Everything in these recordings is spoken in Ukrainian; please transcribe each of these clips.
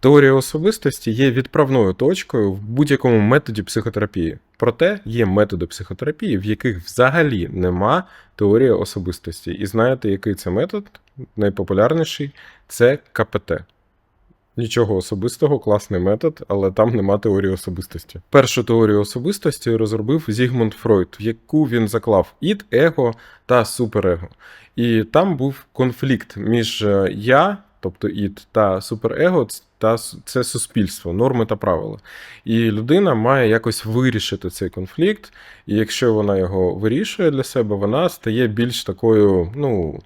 Теорія особистості є відправною точкою в будь-якому методі психотерапії. Проте є методи психотерапії, в яких взагалі нема теорії особистості. І знаєте, який це метод? Найпопулярніший це КПТ. Нічого особистого, класний метод, але там нема теорії особистості. Першу теорію особистості розробив Зігмунд Фройд, в яку він заклав ід, его та суперего. І там був конфлікт між е, я, тобто ід, та суперего, та це суспільство, норми та правила. І людина має якось вирішити цей конфлікт, і якщо вона його вирішує для себе, вона стає більш такою, ну,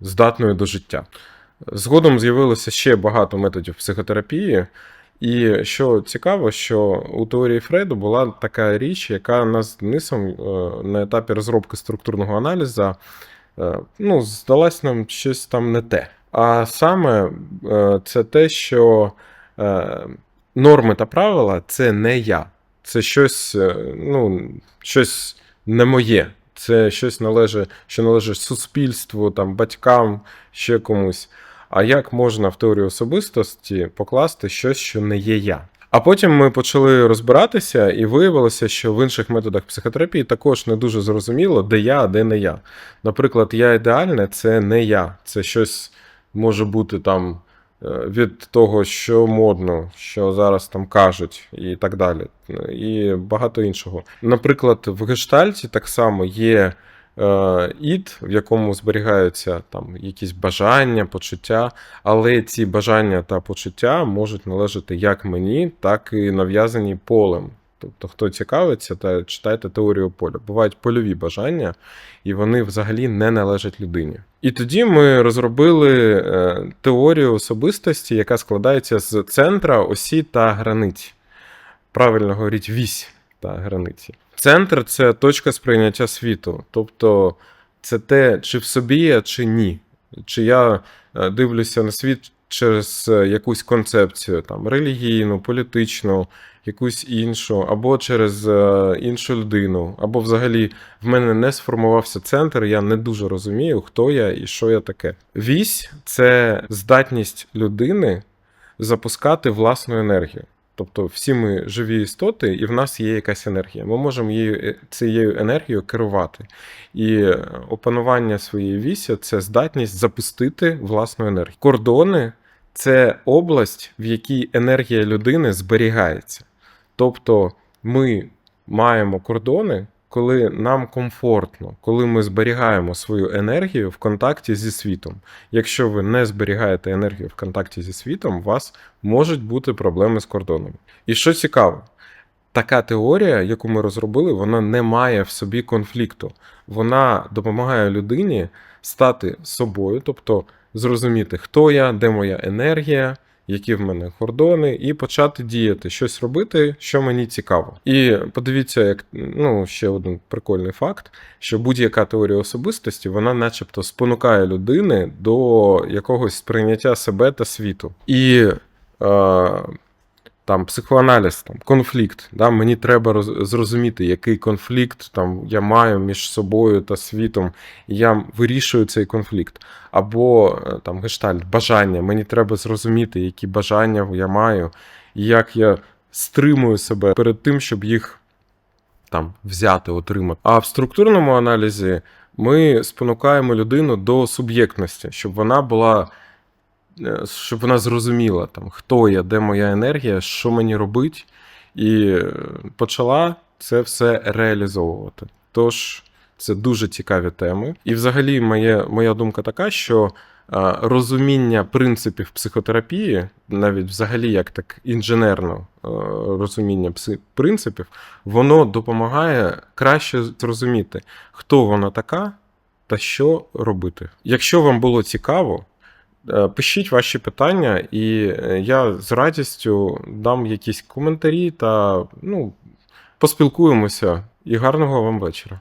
здатною до життя. Згодом з'явилося ще багато методів психотерапії. І що цікаво, що у теорії Фрейду була така річ, яка нас Денисом е, на етапі розробки структурного аналізу е, ну, здалась нам щось там не те. А саме е, це те, що е, норми та правила це не я. Це щось, е, ну, щось не моє. Це щось належить, що належить суспільству, там, батькам, ще комусь. А як можна в теорію особистості покласти щось, що не є я? А потім ми почали розбиратися, і виявилося, що в інших методах психотерапії також не дуже зрозуміло, де я, а де не я. Наприклад, я ідеальне це не я. Це щось може бути там е, від того, що модно, що зараз там кажуть, і так далі. І багато іншого. Наприклад, в гештальті так само є е, ід, в якому зберігаються там якісь бажання, почуття, але ці бажання та почуття можуть належати як мені, так і нав'язані полем. Тобто, хто цікавиться, та читайте теорію поля. Бувають польові бажання, і вони взагалі не належать людині. І тоді ми розробили е, теорію особистості, яка складається з центра, осі та границь. Правильно говоріть, вісь та границі. Центр це точка сприйняття світу. Тобто це те, чи в собі я, чи ні. Чи я е, дивлюся на світ через е, якусь концепцію, там, релігійну, політичну, якусь іншу, або через е, іншу людину, або взагалі в мене не сформувався центр, я не дуже розумію, хто я і що я таке. Вісь це здатність людини запускати власну енергію. Тобто всі ми живі істоти, і в нас є якась енергія. Ми можемо її, е, цією енергією керувати. І опанування своєї вісі це здатність запустити власну енергію. Кордони це область, в якій енергія людини зберігається. Тобто ми маємо кордони, коли нам комфортно, коли ми зберігаємо свою енергію в контакті зі світом. Якщо ви не зберігаєте енергію в контакті зі світом, у вас можуть бути проблеми з кордонами. І що цікаво, така теорія, яку ми розробили, вона не має в собі конфлікту. Вона допомагає людині стати собою, тобто зрозуміти, хто я, де моя енергія, які в мене кордони, і почати діяти, щось робити, що мені цікаво. І подивіться, як ну ще один прикольний факт, що будь-яка теорія особистості, вона, начебто, спонукає людини до якогось сприйняття себе та світу. І е, там психоаналіз, там конфлікт. Да? Мені треба роз- зрозуміти, який конфлікт там я маю між собою та світом, і я вирішую цей конфлікт. Або е, там гештальт, бажання. Мені треба зрозуміти, які бажання я маю, і як я стримую себе перед тим, щоб їх там взяти, отримати. А в структурному аналізі ми спонукаємо людину до суб'єктності, щоб вона була. Е, Щоб вона зрозуміла, там, хто я, де моя енергія, що мені робить, і е, почала це все реалізовувати. Тож це дуже цікаві теми. І взагалі, моє, моя думка така, що е, розуміння принципів психотерапії, навіть взагалі як так інженерно розуміння принципів, воно допомагає краще зрозуміти, хто вона така та що робити. Якщо вам було цікаво, пишіть ваші питання, і е, я з радістю дам якісь коментарі та ну, поспілкуємося. І гарного вам вечора.